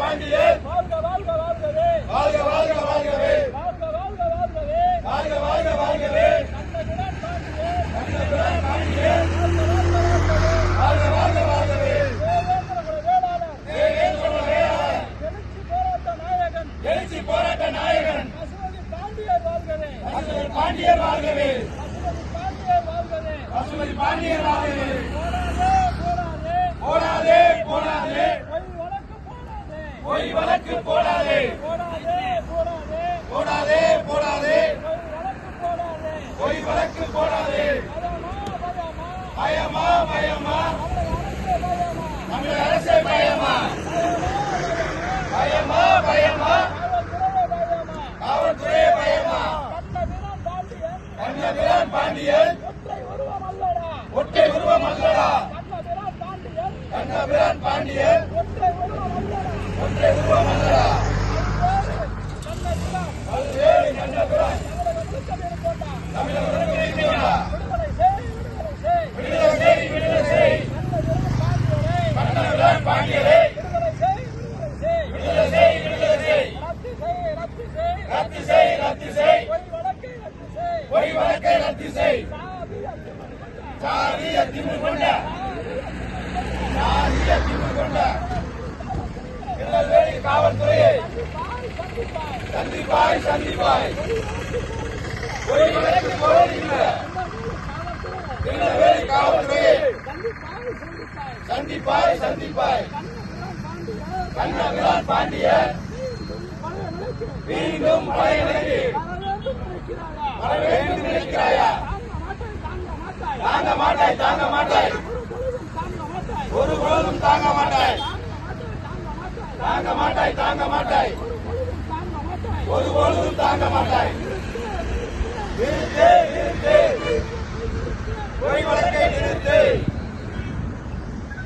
பாண்டியன் வாழ்க வாழ்க வாழ்கவே. வாழ்க வாழ்க வாழ்கவே. வாழ்க வாழ்க வாழ்கவே. வாழ்க வாழ்க வாழ்கவே. கண்ணகிரான் பாண்டியன் கண்ணபிரான் பாண்டியன் வாழ்க வாழ்க வாழ்கவே. எழுச்சி போராட்ட நாயகன். எழுச்சி போராட்ட நாயகன். பசுபதி பாண்டியர் வாழ்கவே. பசுபதி பாண்டியன் வாழ்கவே. பசுபதி பாண்டியர் வாழ்கவே. பசுபதி பாண்டியன் வாழ்கவே போராடே போராடே போடாதே போடாதே பொய் வழக்கு போடாதே பொய் வழக்கு போடாதே போடாதே போடாதே போடாதே போடாதே பொய் வழக்கு போடாதே. பயமா பயமா. தமிழக அரசே பயமா. பயமா பயமா. பயமா காவல்துறையே பயமா. கண்ணபிரான் பாண்டியன். ஒற்றை உருவம் அல்லடா. கண்ணபிரான் பாண்டியன். ஒற்றை உருவம் அல்லடா ஒற்றை உருவம் அல்லடா கண்ண வீரன் பல்வேறு கண்ணபிரான் தமிழக சுத்தமீறி போட்டா தமிழக இருக்கிறா விடுதலை செய் விடுதலை செய் விடுதலை செய் விடுதலை செய் கண்ண வீரன் பாண்டியனை கண்ணபிரான் பாண்டியரே விடுதலை செய் விடுதலை செய் விடுதலை செய் விடுதலை செய் ரத்து செய் ரத்து செய். ரத்து செய் பொய் வழக்கை ரத்து செய். சாதி அத்திமுக கொண்ட சாதி அத்திமுக கொண்ட திருநெல்வேலி காவல்துறையை சந்திப்பாய் சந்திப்பாய் பொய். வழக்கு போடுகின்ற திருநெல்வேலி காவல்துறையை சந்திப்பாய் சந்திப்பாய் கண்ணபிரான் பாண்டியன் கண்ணபிரான் பாண்டியன் பழைய நிலைக்கு மீண்டும் பழைய நிலைக்கு வர வேண்டும் நினைக்கிறாயா தாங்க மாட்டாய் தாங்க மாட்டாய். ஒரு பொழுதும் தாங்க மாட்டாய் தாங்க மாட்டாய். தாங்க மாட்டாய். தாங்க மாட்டாய் தாங்க மாட்டாய். ஒரு பொழுதும் தாங்க மாட்டாய்.